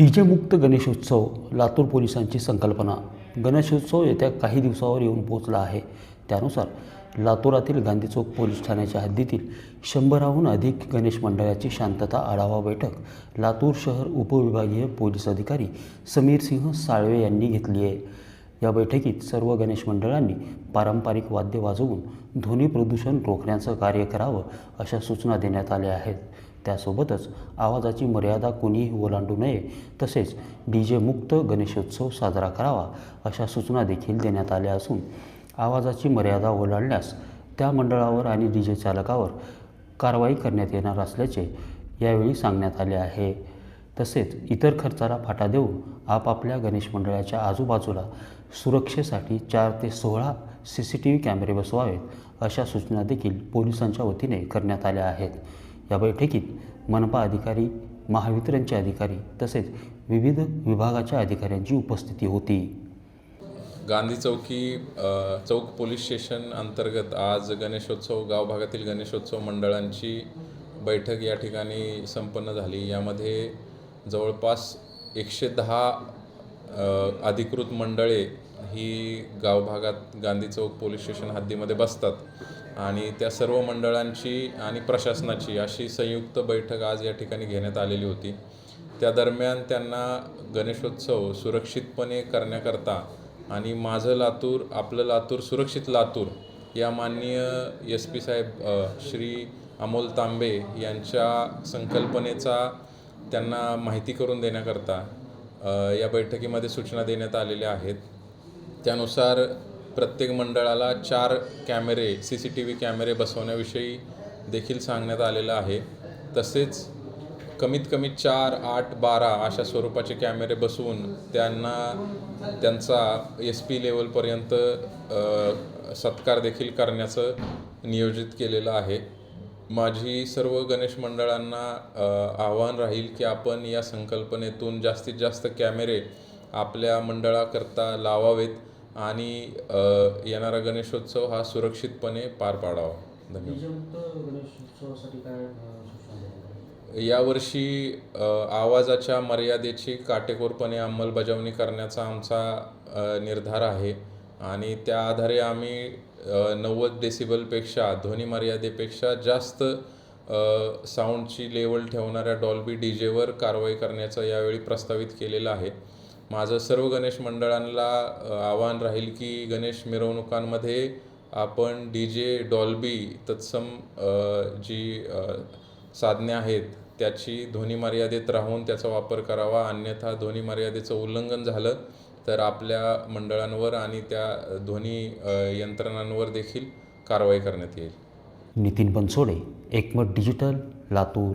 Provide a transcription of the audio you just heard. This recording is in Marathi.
डीजेमुक्त गणेशोत्सव लातूर पोलिसांची संकल्पना. गणेशोत्सव येत्या काही दिवसावर येऊन पोचला आहे. त्यानुसार लातूरातील गांधी चौक पोलीस ठाण्याच्या हद्दीतील शंभराहून अधिक गणेश मंडळाची शांतता आढावा बैठक लातूर शहर उपविभागीय पोलीस अधिकारी समीर सिंह साळवे यांनी घेतली आहे. या बैठकीत सर्व गणेश मंडळांनी पारंपरिक वाद्य वाजवून ध्वनी प्रदूषण रोखण्याचं कार्य करावं अशा सूचना देण्यात आल्या आहेत. त्यासोबतच आवाजाची मर्यादा कोणीही ओलांडू नये. तसेच डी जे मुक्त गणेशोत्सव साजरा करावा अशा सूचना देखील देण्यात आल्या असून आवाजाची मर्यादा ओलांडल्यास त्या मंडळावर आणि डी जे चालकावर कारवाई करण्यात येणार असल्याचे यावेळी सांगण्यात आले आहे. तसेच इतर खर्चाला फाटा देऊन आपापल्या गणेश मंडळाच्या आजूबाजूला सुरक्षेसाठी चार ते सोळा सी सी टी व्ही कॅमेरे बसवावेत अशा सूचना देखील पोलिसांच्या वतीने करण्यात आल्या आहेत. या बैठकीत मनपा अधिकारी महावितरणचे अधिकारी तसेच विविध विभागाच्या अधिकाऱ्यांची उपस्थिती होती. गांधी चौकी चौक पोलीस स्टेशन अंतर्गत आज गणेशोत्सव गाव भागातील गणेशोत्सव मंडळांची बैठक या ठिकाणी संपन्न झाली. यामध्ये जवळपास एकशे दहा अधिकृत मंडळे ही गाव भागात गांधी चौक पोलीस स्टेशन हद्दीमध्ये बसतात. आणि त्या सर्व मंडळांची आणि प्रशासनाची अशी संयुक्त बैठक आज या ठिकाणी घेण्यात आलेली होती. त्या दरम्यान त्यांना गणेशोत्सव सुरक्षितपणे करण्याकरता आणि माझं लातूर आपलं लातूर सुरक्षित लातूर या माननीय एस पी साहेब श्री अमोल तांबे यांच्या संकल्पनेचा त्यांना माहिती करून देण्याकरता या बैठकीमध्ये सूचना देण्यात आलेल्या आहेत. त्यानुसार प्रत्येक मंडळाला चार कॅमेरे सी सी टी व्ही कॅमेरे बसवण्याविषयी देखील सांगण्यात आलेलं आहे. तसेच कमीत कमी चार आठ बारा अशा स्वरूपाचे कॅमेरे बसवून त्यांना त्यांचा एस पी लेवलपर्यंत सत्कार देखील करण्याचं नियोजित केलेलं आहे. माझी सर्व गणेश मंडळांना आव्हान राहील की आपण या संकल्पनेतून जास्तीत जास्त कॅमेरे आपल्या मंडळाकरता लावावेत आणि येणारा गणेशोत्सव हा सुरक्षितपणे पार पाडावा. धन्यवाद. यावर्षी आवाजाच्या मर्यादेची काटेकोरपणे अंमलबजावणी करण्याचा आमचा निर्धार आहे. आणि त्या आधारे आम्ही नव्वद डेसिबलपेक्षा ध्वनी मर्यादेपेक्षा जास्त साऊंडची लेवल ठेवणाऱ्या डॉल्बी डी जेवर कारवाई करण्याचं यावेळी प्रस्तावित केलेलं आहे. माझं सर्व गणेश मंडळांना आव्हान राहील की गणेश मिरवणुकांमध्ये आपण डी जे डॉल्बी तत्सम जी साधने आहेत त्याची ध्वनी मर्यादेत राहून त्याचा वापर करावा. अन्यथा ध्वनी मर्यादेचं उल्लंघन झालं तर आपल्या मंडळांवर आणि त्या ध्वनी यंत्रणांवर देखील कारवाई करण्यात येईल. Nitin Bansode Ekmat digital Latur.